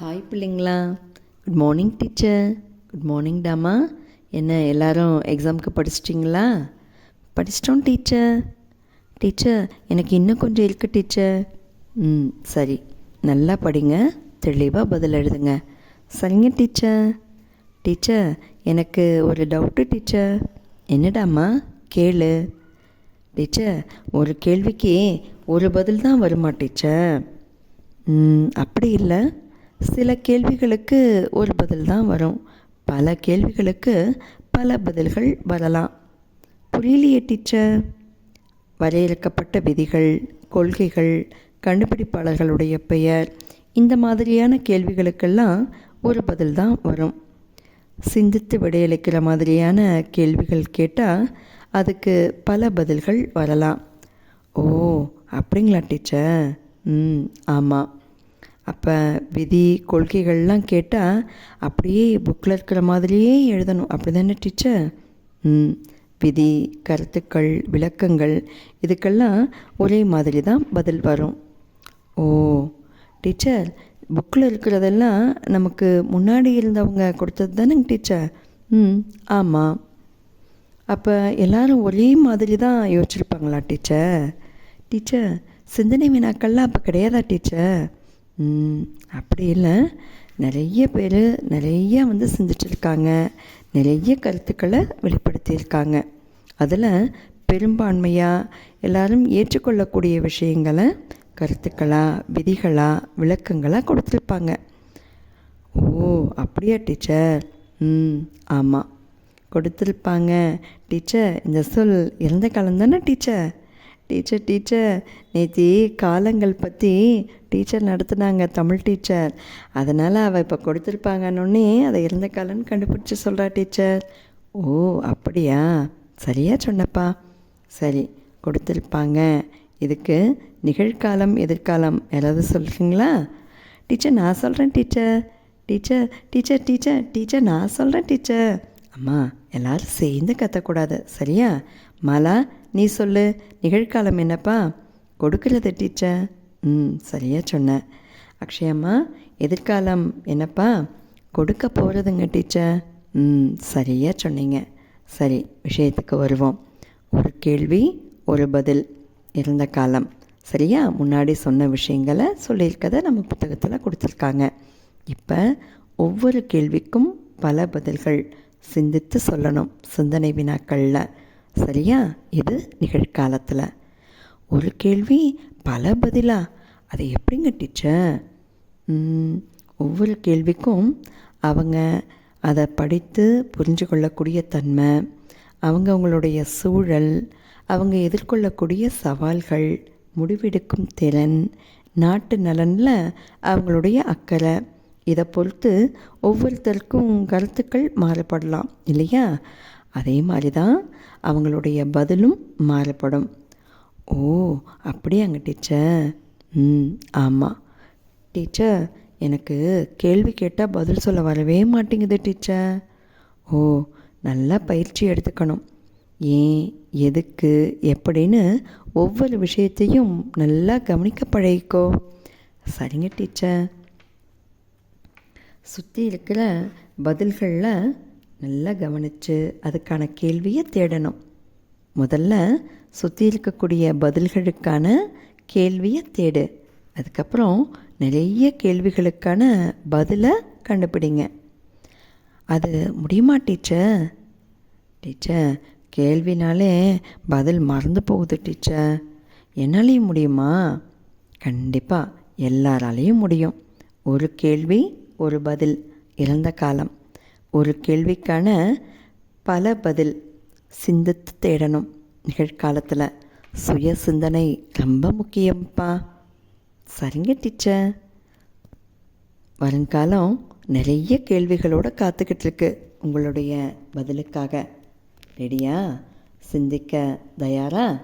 Hi பிள்ளைங்களா. Good morning teacher good morning டாமா என்ன எல்லாரும் எக்ஸாமுக்கு படிச்சிட்டிங்களா? படிச்சிட்டோம் டீச்சர் டீச்சர் எனக்கு இன்னும் கொஞ்சம் இருக்குது டீச்சர் ம் சரி. நல்லா படிங்க. தெளிவாக பதில் எழுதுங்க. சரிங்க டீச்சர் டீச்சர் எனக்கு ஒரு டவுட்டு டீச்சர் என்னடாம்மா கேளு. டீச்சர் ஒரு கேள்விக்கு ஒரு பதில் தான் வருமா டீச்சர் ம், அப்படி இல்லை. சில கேள்விகளுக்கு ஒரு பதில் தான் வரும். பல கேள்விகளுக்கு பல பதில்கள் வரலாம். புரியலையே டீச்சர்? வரையறுக்கப்பட்ட விதிகள் கொள்கைகள் கண்டுபிடிப்பாளர்களுடைய பெயர் இந்த மாதிரியான கேள்விகளுக்கெல்லாம் ஒரு பதில் தான் வரும். சிந்தித்து விடையளிக்கிற மாதிரியான கேள்விகள் கேட்டால் அதுக்கு பல பதில்கள் வரலாம். ஓ அப்படிங்களா டீச்சர்? ம் ஆமாம் அப்போ விதி கொள்கைகள்லாம் கேட்டால் அப்படியே புக்கில் இருக்கிற மாதிரியே எழுதணும். அப்படி தானே டீச்சர் ம். விதி கருத்துக்கள் விளக்கங்கள் இதுக்கெல்லாம் ஒரே மாதிரி தான் பதில் வரும். ஓ டீச்சர் புக்கில் இருக்கிறதெல்லாம் நமக்கு முன்னாடி இருந்தவங்க கொடுத்தது தானேங்க டீச்சர் ம் ஆமாம் அப்போ எல்லாரும் ஒரே மாதிரி தான் யோசிச்சிருப்பாங்களா டீச்சர் டீச்சர் சிந்தனை வினாக்கள்லாம் அப்போ கிடையாதா டீச்சர் அப்படி இல்லை. நிறைய பேர் நிறைய வந்து சிந்திச்சிருக்காங்க நிறைய கருத்துக்களை வெளிப்படுத்தியிருக்காங்க. அதில் பெரும்பான்மையாக எல்லாரும் ஏற்றுக்கொள்ளக்கூடிய விஷயங்களை கருத்துக்களாக விதிகளாக விளக்கங்களாக கொடுத்துருப்பாங்க. ஓ அப்படியா டீச்சர்? ம் ஆமாம் கொடுத்துருப்பாங்க. டீச்சர் இந்த சொல் இறந்த காலம் தானே டீச்சர்? டீச்சர் டீச்சர் நேத்தி காலங்கள் பற்றி டீச்சர் நடத்துனாங்க தமிழ் டீச்சர் அதனால் அவள் இப்போ கொடுத்துருப்பாங்கன்னொன்னே அதை இருந்த காலம்னு கண்டுபிடிச்சி சொல்கிறா டீச்சர் ஓ அப்படியா? சரியா சொன்னப்பா. சரி கொடுத்துருப்பாங்க. இதுக்கு நிகழ்காலம் எதிர்காலம் யாராவது சொல்கிறீங்களா டீச்சர் நான் சொல்கிறேன் teacher teacher teacher teacher teacher நான் சொல்கிறேன் டீச்சர் அம்மா எல்லாரும் சேர்ந்து கத்தக்கூடாது. சரியா? மாலா நீ சொல்லு. நிகழ்காலம் என்னப்பா? கொடுக்கறது டீச்சர். ம் சரியா சொன்னேன் அக்ஷயம்மா எதிர்காலம் என்னப்பா? கொடுக்க போகிறதுங்க டீச்சர். ம் சரியா சொன்னீங்க. சரி விஷயத்துக்கு வருவோம். ஒரு கேள்வி ஒரு பதில். இருந்த காலம். சரியா? முன்னாடி சொன்ன விஷயங்களை சொல்லியிருக்கதை நம்ம புத்தகத்தில் கொடுத்துருக்காங்க. இப்போ ஒவ்வொரு கேள்விக்கும் பல பதில்கள். சிந்தித்து சொல்லணும் சிந்தனை வினாக்களில். சரியா? இது நிகழ்காலத்தில். ஒரு கேள்வி பல பதிலா? அதை எப்படிங்க டீச்சர்? ஒவ்வொரு கேள்விக்கும் அவங்க அதை படித்து புரிஞ்சு கொள்ளக்கூடிய தன்மை அவங்க அவங்களுடைய சூழல் அவங்க எதிர்கொள்ளக்கூடிய சவால்கள் முடிவெடுக்கும் திறன் நாட்டு நலனில் அவங்களுடைய அக்கறை இதை பொறுத்து ஒவ்வொருத்தருக்கும் கருத்துக்கள் மாறுபடலாம் இல்லையா? அதே மாதிரி தான் அவங்களுடைய பதிலும் மாறுபடும் ஓ அப்படியாங்க டீச்சர். ம் ஆமாம் டீச்சர் எனக்கு கேள்வி கேட்டால் பதில் சொல்ல வரவே மாட்டேங்குது டீச்சர். ஓ நல்லா பயிற்சி எடுத்துக்கணும். ஏன் எதுக்கு எப்படின்னு ஒவ்வொரு விஷயத்தையும் நல்லா கவனிக்க பழகிக்கோ. சரிங்க டீச்சர். சுற்றி இருக்கிற பதில்களில் நல்லா கவனித்து அதுக்கான கேள்வியை தேடணும். முதல்ல சுற்றி இருக்கக்கூடிய பதில்களுக்கான கேள்வியை தேடு. அதுக்கப்புறம் நிறைய கேள்விகளுக்கான பதிலை கண்டுபிடிங்க. அது முடியுமா டீச்சர்? டீச்சர் கேள்வினாலே பதில் மறந்து போகுது டீச்சர். என்னாலையும் முடியுமா? கண்டிப்பாக எல்லாராலையும் முடியும். ஒரு கேள்வி ஒரு பதில் இறந்த காலம். ஒரு கேள்விக்கான பல பதில் சிந்தித்து தேடணும் நிகழ்காலத்தில். சுய சிந்தனை ரொம்ப முக்கியம்ப்பா சரிங்க டீச்சர். வருங்காலம் நிறைய கேள்விகளோடு காத்துக்கிட்டு இருக்கு உங்களுடைய பதிலுக்காக. ரெடியா? சிந்திக்க தயாரா?